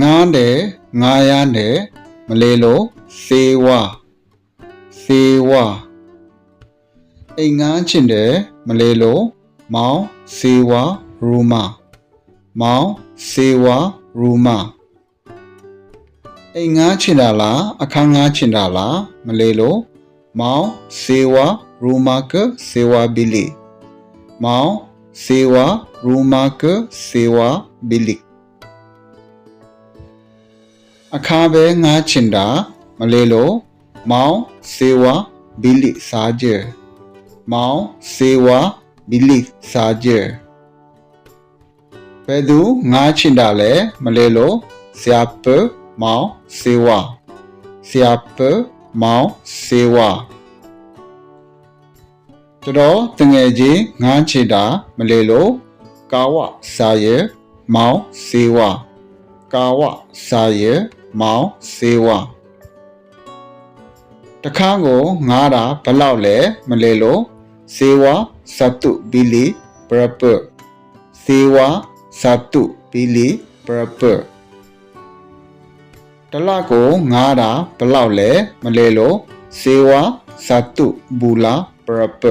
ငားတယ်ငားရမ်းတယ်မလေးလို့စေဝါစေဝါအိမ်ငန်းချင်တယ်မလေးလို့မောင်စေဝါရူမာမောင်စေဝါရူမာအိမ်ငန်းချင်တာလားအခန်းငန်းချင်တာလားမလေးလို့မောင်စေဝါရူမာကစေဝါဘီလီမောင်စေဝါရူမာကစေဝါဘီလီ အခါပဲငားချင်တာမလေးလို့မောင်စေဝါဘီလီစားကြမောင်စေဝါဘီလီစားကြဘယ်သူငားချင်တာလဲမလေးလို့ဆရာပမောင်စေဝါဆရာပမောင်စေဝါတော်တော်တငယ်ချင်းငားချင်တာမလေးလို့ကာဝစာရဲမောင်စေဝါကာဝစာရဲ မောင်စေဝတခန်းကိုငားတာဘလောက်လဲမလဲလို့စေဝစတုဘီလီပရပစေဝစတုဘီလီပရပတလကိုငားတာဘလောက်လဲမလဲလို့စေဝစတုဘူလာပရပ